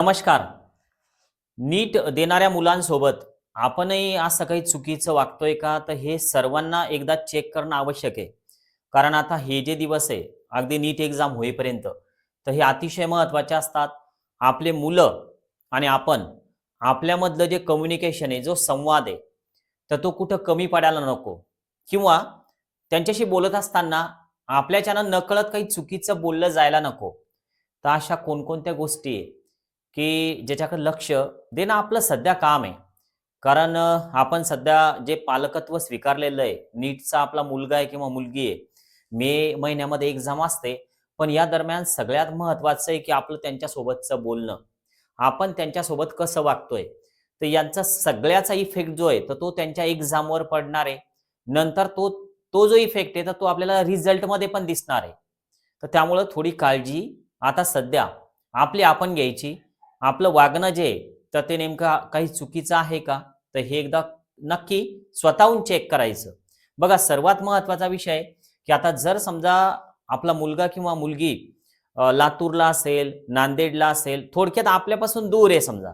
नमस्कार. नीट देणाऱ्या मुलांसोबत आपणही असं काही चुकीचं वागतोय का? तर हे सर्वांना एकदा चेक करणं आवश्यक आहे. कारण आता हे जे दिवस आहे अगदी नीट एक्झाम होईपर्यंत तर हे अतिशय महत्त्वाचे असतात. आपले मुलं आणि आपण आपल्यामधलं जे कम्युनिकेशन आहे जो संवाद आहे तर तो कुठं कमी पडायला नको. किंवा त्यांच्याशी बोलत असताना आपल्याच्यानं नकळत काही चुकीचं बोललं जायला नको. तर अशा कोणकोणत्या गोष्टी आहे? की ज्याच्याकडे लक्ष देणं आपलं सध्या काम आहे. कारण आपण सध्या जे पालकत्व स्वीकारलेलं आहे नीटचा आपला मुलगा आहे किंवा मुलगी आहे मे महिन्यामध्ये एक्झाम असते पण या दरम्यान सगळ्यात महत्वाचं आहे की आपलं त्यांच्यासोबतचं बोलणं. आपण त्यांच्यासोबत कसं वागतोय? तर यांचा सगळ्याचा इफेक्ट जो आहे तर तो त्यांच्या एक्झामवर पडणार आहे. नंतर तो तो जो इफेक्ट आहे तर तो आपल्याला रिझल्टमध्ये पण दिसणार आहे. तर त्यामुळं थोडी काळजी आता सध्या आपली आपण घ्यायची. आपलं वागणं जे तर ते नेमकं काही चुकीचं आहे का? तर हे एकदा नक्की स्वतःहून चेक करायचं. बघा सर्वात महत्त्वाचा विषय आहे की आता जर समजा आपला मुलगा किंवा मुलगी लातूरला असेल नांदेडला असेल थोडक्यात आपल्यापासून दूर आहे समजा.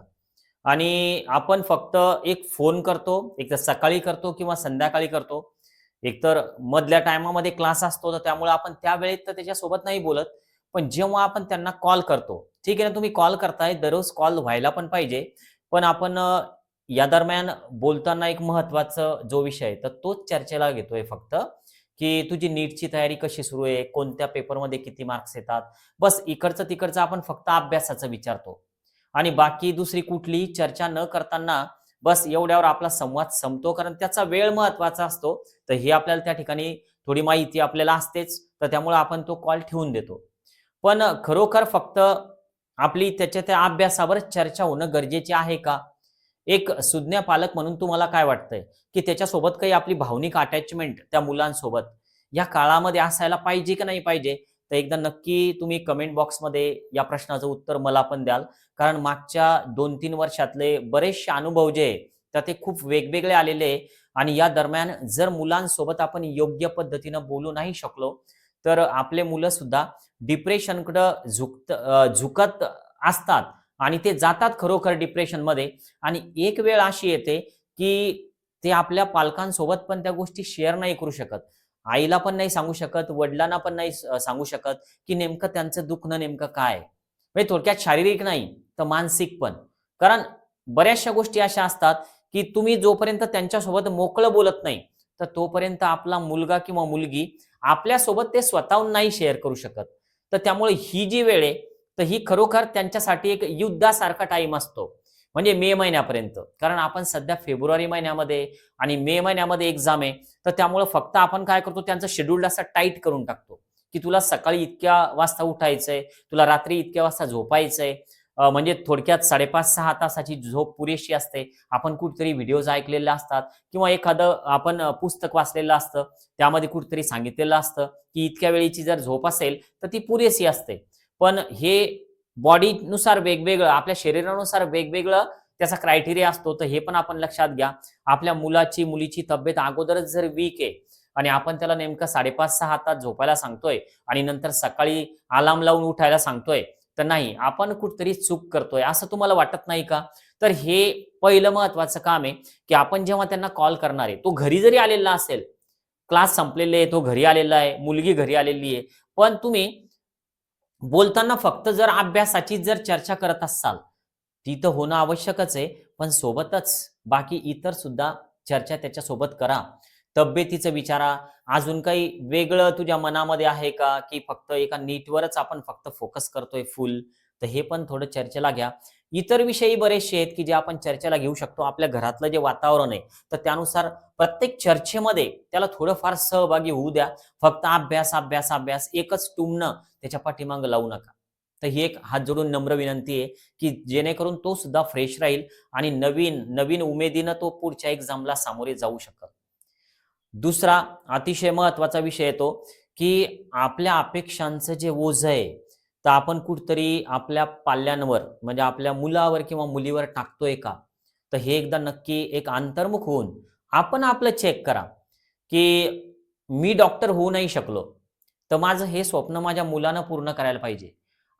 आणि आपण फक्त एक फोन करतो एक तर सकाळी करतो किंवा संध्याकाळी करतो. एकतर मधल्या टायमामध्ये क्लास असतो तर त्यामुळे आपण त्या वेळेत तर त्याच्यासोबत नाही बोलत. पण जेव्हा आपण त्यांना कॉल करतो ठीक आहे ना तुम्ही कॉल करताय दररोज कॉल व्हायला पण पाहिजे. पण आपण या दरम्यान बोलताना एक महत्त्वाचा जो विषय आहे तर तोच चर्चेला घेतोय फक्त की तुझी नीटची तयारी कशी सुरू आहे कोणत्या पेपरमध्ये किती मार्क्स येतात. बस इकडचं तिकडचं आपण फक्त अभ्यासाचं विचारतो. आणि बाकी दुसरी कुठलीही चर्चा न करताना बस एवढ्यावर आपला संवाद संपतो कारण त्याचा वेळ महत्त्वाचा असतो. तर ही आपल्याला त्या ठिकाणी थोडी माहिती आपल्याला असतेच तर त्यामुळे आपण तो कॉल ठेवून देतो. पण खरोखर फक्त आपली त्याच्या त्या अभ्यासावर चर्चा होणं गरजेचे आहे का? एक सुज्ञ पालक म्हणून तुम्हाला काय वाटतंय? की त्याच्यासोबत काही आपली भावनिक अटॅचमेंट त्या मुलांसोबत या काळामध्ये असायला पाहिजे की नाही पाहिजे? तर एकदा नक्की तुम्ही कमेंट बॉक्समध्ये या प्रश्नाचं उत्तर मला पण द्याल. कारण मागच्या दोन तीन वर्षातले बरेचसे अनुभव जे आहे, तर ते खूप वेगवेगळे आलेले आहे. आणि या दरम्यान जर मुलांसोबत आपण योग्य पद्धतीनं बोलू नाही शकलो तर आपले मुलं सुद्धा डिप्रेशनकडं झुकत झुकत असतात. आणि ते जातात खरोखर डिप्रेशनमध्ये आणि एक वेळ अशी येते की ते आपल्या पालकांसोबत पण त्या गोष्टी शेअर नाही करू शकत. आईला पण नाही सांगू शकत वडिलांना पण नाही सांगू शकत की नेमकं त्यांचं दुखणं नेमकं काय? आहे. म्हणजे थोडक्यात शारीरिक नाही तर मानसिक पण. कारण बऱ्याचशा गोष्टी अशा असतात की तुम्ही जोपर्यंत त्यांच्यासोबत मोकळं बोलत नाही तर तोपर्यंत आपला मुलगा किंवा मुलगी आपल्यासोबत ते स्वतःहून नाही शेअर करू शकत. तर त्यामुळे ही जी वेळ आहे तर ही खरोखर त्यांच्यासाठी एक युद्धासारखा टाइम असतो. म्हणजे मे महिन्यापर्यंत. कारण आपण सध्या फेब्रुवारी महिन्यामध्ये आणि मे महिन्यामध्ये एक्झाम आहे तर त्यामुळे फक्त आपण काय करतो त्यांचं शेड्यूल असा टाईट करून टाकतो. की तुला सकाळी इतक्या वाजता उठायचंय तुला रात्री इतक्या वाजता झोपायचंय म्हणजे थोडक्यात साडेपाच सहा तासाची झोप पुरेशी असते. आपण कुठेतरी व्हिडिओज ऐकलेले असतात किंवा एखादं आपण पुस्तक वाचलेलं असतं त्यामध्ये कुठेतरी सांगितलेलं असतं की इतक्या वेळेची जर झोप असेल तर ती पुरेशी असते. पण हे बॉडीनुसार वेगवेगळं आपल्या शरीरानुसार वेगवेगळं त्याचा क्रायटेरिया असतो तर हे पण आपण लक्षात घ्या. आपल्या मुलाची मुलीची तब्येत अगोदरच जर वीक आहे आणि आपण त्याला नेमकं साडेपाच सहा तास झोपायला सांगतोय आणि नंतर सकाळी अलार्म लावून उठायला सांगतोय तर नाही आपण कुठतरी चूक करतोय असं तुम्हाला वाटत नाही का? तर हे पहिलं महत्वाचं काम आहे की आपण जेव्हा त्यांना कॉल करणार आहे तो घरी जरी आलेला असेल क्लास संपलेले आहे तो घरी आलेला आहे मुलगी घरी आलेली आहे पण तुम्ही बोलताना फक्त जर अभ्यासाची जर चर्चा करत असाल ती तर होणं आवश्यकच आहे पण सोबतच बाकी इतर सुद्धा चर्चा त्याच्यासोबत करा. तब्येतीचं विचारा. अजून काही वेगळं तुझ्या मनामध्ये आहे का? की फक्त एका नीटवरच आपण फक्त फोकस करतोय फुल तर हे पण थोडं चर्चेला घ्या. इतर विषयी बरेचसे आहेत की जे आपण चर्चेला घेऊ शकतो. आपल्या घरातलं जे वातावरण आहे तर त्यानुसार प्रत्येक चर्चेमध्ये त्याला थोडंफार सहभागी होऊ द्या. फक्त अभ्यास अभ्यास अभ्यास एकच टुमणं त्याच्या पाठीमागं लावू नका. तर ही एक हात जोडून नम्र विनंती आहे की जेणेकरून तो सुद्धा फ्रेश राहील आणि नवीन नवीन उमेदीनं तो पुढच्या एक्झामला सामोरे जाऊ शकत दुसरा अतिशय महत्त्वाचा विषय येतो की आपल्या अपेक्षांचं जे ओझ आहे तर आपण कुठतरी आपल्या पाल्यांवर म्हणजे आपल्या मुलावर किंवा मुलीवर टाकतोय का? तर हे एकदा नक्की एक अंतर्मुख होऊन आपण आपलं चेक करा की मी डॉक्टर होऊ नाही शकलो तर माझं हे स्वप्न माझ्या मुलानं पूर्ण करायला पाहिजे.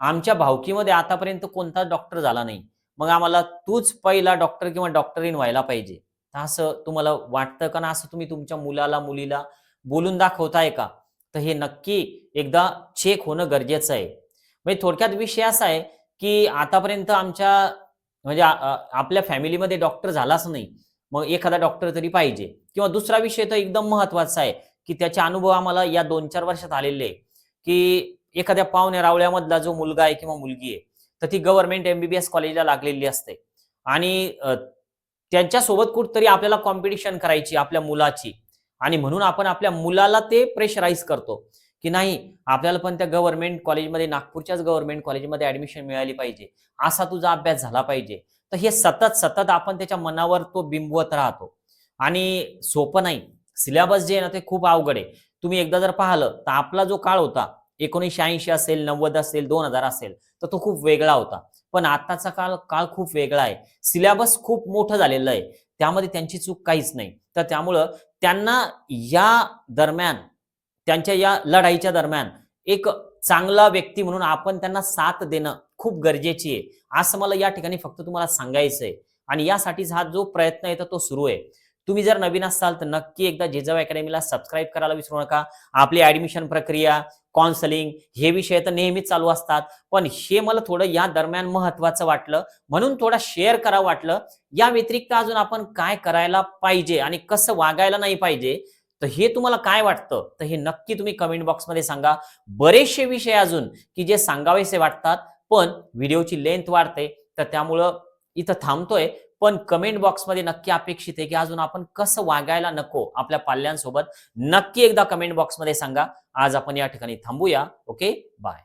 आमच्या भावकीमध्ये आतापर्यंत कोणताच डॉक्टर झाला नाही. मग आम्हाला तूच पहिला डॉक्टर किंवा डॉक्टरीन व्हायला पाहिजे. असं तुम्हाला वाटतं का ना? असं तुम्ही तुमच्या मुलाला मुलीला बोलून दाखवताय का? तर हे नक्की एकदा चेक होणं गरजेचं आहे. म्हणजे थोडक्यात विषय असा आहे की आतापर्यंत आमच्या म्हणजे आपल्या फॅमिलीमध्ये डॉक्टर झालाच नाही. मग एखादा डॉक्टर तरी पाहिजे. किंवा दुसरा विषय तर एकदम महत्त्वाचा आहे की त्याचे अनुभव आम्हाला या दोन चार वर्षात आलेले आहे. की एखाद्या पाहुण्या रावळ्यामधला जो मुलगा आहे किंवा मुलगी आहे तर ती गव्हर्नमेंट एमबीबीएस कॉलेजला लागलेली असते. आणि त्यांच्यासोबत कुठतरी आपल्याला कॉम्पिटिशन करायची आपल्या मुलाची. आणि म्हणून आपण आपल्या मुलाला ते प्रेशराईज करतो. की नाही आपल्याला पण त्या गव्हर्नमेंट कॉलेजमध्ये नागपूरच्याच गव्हर्नमेंट कॉलेजमध्ये ऍडमिशन मिळाली पाहिजे. असा तुझा अभ्यास झाला पाहिजे. तर हे सतत सतत आपण त्याच्या मनावर तो बिंबवत राहतो. आणि सोपं नाही. सिलेबस जे आहे ना ते खूप अवघड आहे. तुम्ही एकदा जर पाहिलं तर आपला जो काळ होता एकोणीसशे ऐंशी असेल नव्वद असेल दोन हजार असेल तर तो खूप वेगळा होता. पण आताचा काळ काळ खूप वेगळा आहे. सिलेबस खूप मोठं झालेलं आहे. त्यामध्ये त्यांची चूक काहीच नाही. तर त्यामुळं त्यांना या दरम्यान त्यांच्या या लढाईच्या दरम्यान एक चांगला व्यक्ती म्हणून आपण त्यांना साथ देणं खूप गरजेची आहे. असं मला या ठिकाणी फक्त तुम्हाला सांगायचं आहे आणि यासाठीच हा जो प्रयत्न आहे तर तो सुरू आहे. तुम्ही जर नवीन असाल तर नक्की एकदा जेजाव अकॅडमीला सबस्क्राईब करायला विसरू नका. आपली ऍडमिशन प्रक्रिया काउन्सलिंग हे विषय तर नेहमीच चालू असतात. पण हे मला थोडं या दरम्यान महत्वाचं वाटलं. म्हणून थोडा शेअर करावं वाटलं. या व्यतिरिक्त अजून आपण काय करायला पाहिजे आणि कसं वागायला नाही पाहिजे तर हे तुम्हाला काय वाटतं? तर हे नक्की तुम्ही कमेंट बॉक्समध्ये सांगा. बरेचसे विषय अजून की जे सांगावेसे वाटतात पण व्हिडिओची लेंथ वाढते. तर त्यामुळं इथं थांबतोय पण कमेंट बॉक्समध्ये नक्की अपेक्षित आहे की अजून आपण कसं वागायला नको आपल्या पाल्यांसोबत. नक्की एकदा कमेंट बॉक्समध्ये सांगा. आज आपण या ठिकाणी थांबूया. Okay bye